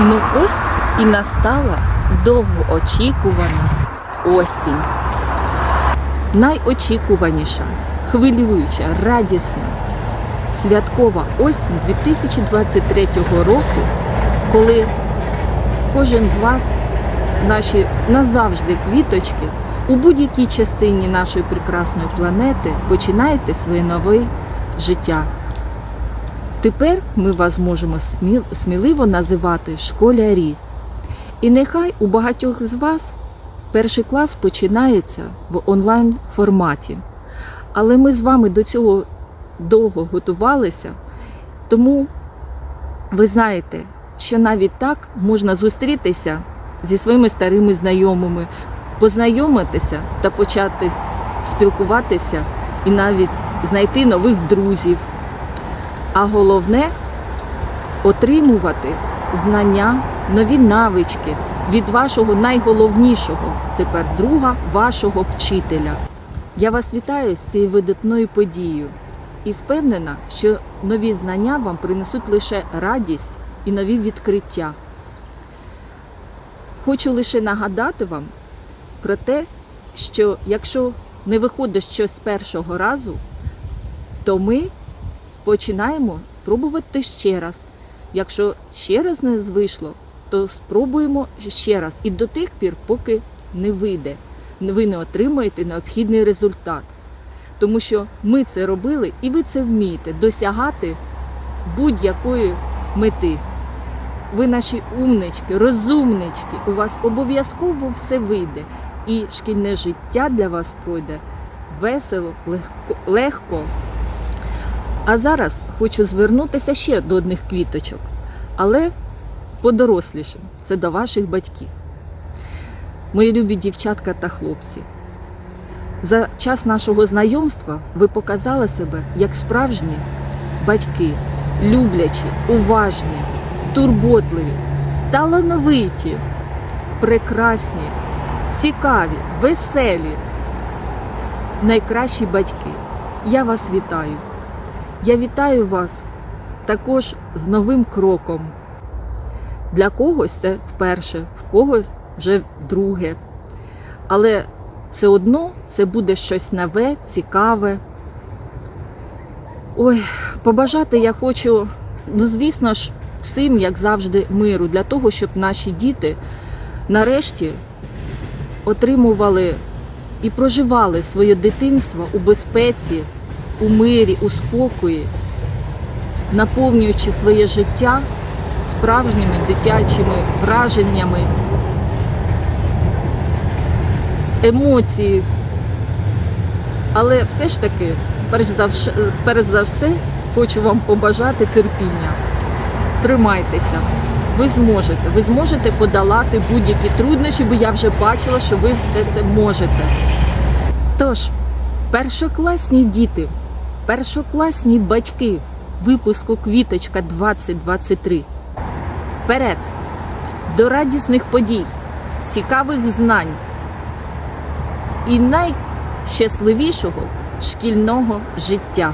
Ну ось і настала довгоочікувана осінь. Найочікуваніша, хвилююча, радісна, святкова осінь 2023 року, коли кожен з вас, наші назавжди квіточки, у будь-якій частині нашої прекрасної планети починаєте своє нове життя. Тепер ми вас можемо сміливо називати школярі. І нехай у багатьох з вас перший клас починається в онлайн форматі. Але ми з вами до цього довго готувалися, тому ви знаєте, що навіть так можна зустрітися зі своїми старими знайомими, познайомитися та почати спілкуватися і навіть знайти нових друзів. А головне отримувати знання, нові навички від вашого найголовнішого тепер друга, вашого вчителя. Я вас вітаю з цією видатною подією і впевнена, що нові знання вам принесуть лише радість і нові відкриття. Хочу лише нагадати вам про те, що якщо не виходить щось з першого разу, то ми починаємо пробувати ще раз. Якщо ще раз не вийшло, то спробуємо ще раз. І до тих пір, поки не вийде, ви не отримаєте необхідний результат. Тому що ми це робили і ви це вмієте досягати будь-якої мети. Ви наші умнички, розумнички, у вас обов'язково все вийде. І шкільне життя для вас пройде весело, легко. легко. А зараз хочу звернутися ще до одних квіточок, але подорослішим. Це до ваших батьків. Мої любі дівчатка та хлопці. За час нашого знайомства ви показали себе як справжні батьки, люблячі, уважні, турботливі, талановиті, прекрасні, цікаві, веселі, найкращі батьки. Я вас вітаю. Я вітаю вас також з новим кроком. Для когось це вперше, в когось вже вдруге. Але все одно це буде щось нове, цікаве. Ой, побажати я хочу, ну, звісно ж, всім, як завжди, миру, для того, щоб наші діти нарешті отримували і проживали своє дитинство у безпеці, у мирі, у спокої, наповнюючи своє життя справжніми дитячими враженнями, емоції. Але все ж таки, перш за, вш- перш за все, хочу вам побажати терпіння. Тримайтеся, ви зможете, ви зможете подолати будь-які труднощі, бо я вже бачила, що ви все це можете. Тож, першокласні діти, першокласні батьки випуску Квіточка 2023. Вперед! До радісних подій, цікавих знань і найщасливішого шкільного життя.